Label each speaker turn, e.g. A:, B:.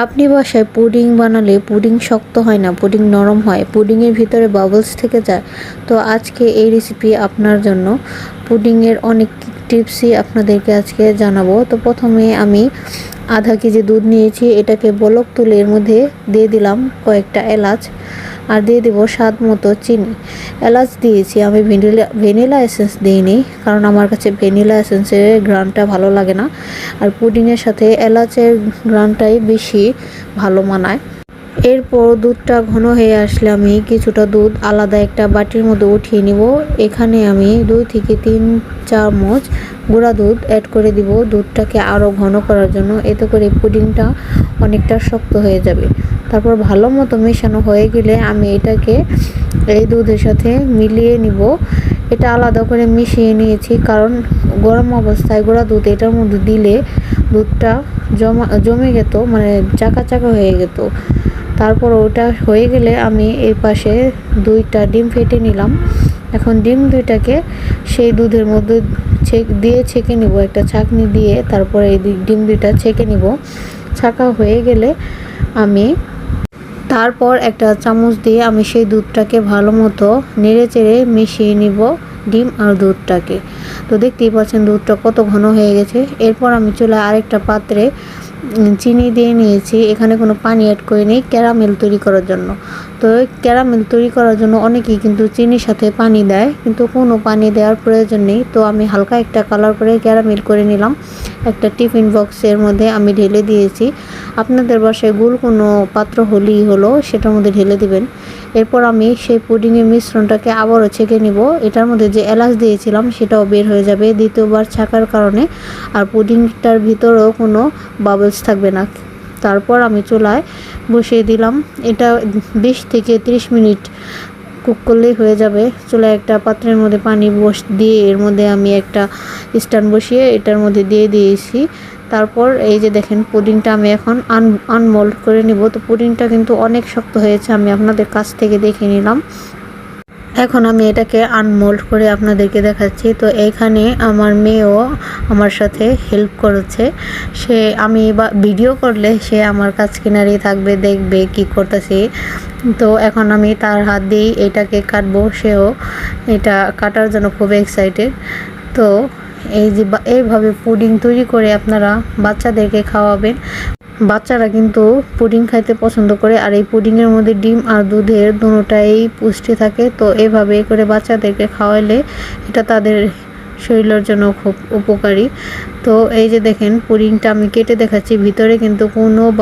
A: আপনি বাসায় পুডিং বানালে পুডিং শক্ত হয় না, পুডিং নরম হয়, পুডিংয়ের ভিতরে বাবলস থেকে যায়। তো আজকে এই রেসিপি আপনার জন্য। পুডিংয়ের অনেক টিপসই আপনাদেরকে আজকে জানাব। তো প্রথমে আমি আধা কেজি দুধ নিয়েছি, এটাকে বলক তুলে এর মধ্যে দিয়ে দিলাম কয়েকটা এলাচ। আর দিয়ে দেবো স্বাদ মতো চিনি। এলাচ দিয়েছি, আমি ভেনিলা ভ্যানিলা এসেন্স দিইনি, কারণ আমার কাছে ভ্যানিলা এসেন্সের গ্রানটা ভালো লাগে না। আর পুডিংয়ের সাথে এলাচের গ্রানটাই বেশি ভালো মানায়। এরপর দুধটা ঘন হয়ে আসলে আমি কিছুটা দুধ আলাদা একটা বাটির মধ্যে উঠিয়ে নিব। এখানে আমি দুই থেকে তিন চামচ গুঁড়া দুধ অ্যাড করে দিব। দুধটাকে আরও ঘন করার জন্য। এতে করে পুডিংটা অনেকটা শক্ত হয়ে যাবে। তারপর ভালো মতো মেশানো হয়ে গেলে আমি এটাকে এই দুধের সাথে মিলিয়ে নিব। এটা আলাদা করে মিশিয়ে নিয়েছি কারণ গরম অবস্থায় গুঁড়া দুধ এটার মধ্যে দিলে দুধটা জমা, জমে যেত মানে চাকা চাকা হয়ে যেত তারপর ওটা হয়ে গেলে আমি এই পাশে দুইটা ডিম ফেটে নিলাম। এখন ডিম দুইটাকে সেই দুধের মধ্যে ছেক, দিয়ে ছেঁকে নিব। একটা ছাঁকনি দিয়ে তারপরে এই ডিম দুইটা ছেঁকে নিব। ছাঁকা হয়ে গেলে আমি তারপর একটা চামচ দিয়ে আমি সেই দুধটাকে ভালো মতো নেড়ে চেড়ে মিশিয়ে নিব ডিম আর দুধটাকে। তো দেখতেই পাচ্ছেন দুধটা কত ঘন হয়ে গেছে। এরপর আমি চলে আরেকটা পাত্রে চিনি দিয়ে নিয়েছি। এখানে কোনো পানি অ্যাড করিনি ক্যারামেল তৈরি করার জন্য। তো ক্যারামেল তৈরি করার জন্য অনেকেই কিন্তু চিনির সাথে পানি দেয়, কিন্তু কোনো পানি দেওয়ার প্রয়োজন নেই। তো আমি হালকা একটা কালার করে ক্যারামেল করে নিলাম। একটা টিফিন বক্সের মধ্যে আমি ঢেলে দিয়েছি। আপনাদের বাসায় গুল কোনো পাত্র হলেই হলো, সেটার মধ্যে ঢেলে দিবেন। এরপর আমি সেই পুডিংয়ের মিশ্রণটাকে আবারও ছেঁকে নিব। এটার মধ্যে যে এলাচ দিয়েছিলাম, সেটাও বের হয়ে যাবে দ্বিতীয়বার ছাকার কারণে। আর পুডিংটার ভিতরেও কোনো বাবলস থাকবে না। তারপর আমি চুলায় বসিয়ে দিলাম। এটা বিশ থেকে ত্রিশ মিনিট কুক করলেই হয়ে যাবে। চুলায় একটা পাত্রের মধ্যে পানি বস, দিয়ে এর মধ্যে আমি একটা স্ট্যান্ড বসিয়ে এটার মধ্যে দিয়ে দিয়েছি। তারপর এই যে দেখেন পুডিংটা আমি এখন আন আনমোল্ড করে নিব। তো পুডিংটা কিন্তু অনেক শক্ত হয়েছে, আমি আপনাদের কাছ থেকে দেখে নিলাম। এখন আমি এটাকে আনমোল্ড করে আপনাদেরকে দেখাচ্ছি। তো এইখানে আমার মেয়েও আমার সাথে হেল্প করেছে। সে, আমি বা ভিডিও করলে সে আমার কাছ কিনারেই থাকবে, দেখবে কি করতেছি। তো এখন আমি তার হাত দিয়েই এটাকে কাটবো। সেও এটা কাটার জন্য খুব এক্সাইটেড তো এই যে এইভাবে পুডিং তৈরি করে আপনারা বাচ্চাদেরকে খাওয়াবেন। বাচ্চারা কিন্তু পুডিং খাইতে পছন্দ করে, আর এই পুডিংয়ের মধ্যে ডিম আর দুধের দুটোটাই পুষ্টি থাকে। তো এভাবে করে বাচ্চাদেরকে খাওয়ালে এটা তাদের শরীরের জন্য খুব উপকারী। তো এই যে দেখেন, পুডিংটা আমি কেটে দেখাচ্ছি, ভিতরে কিন্তু কোনো বা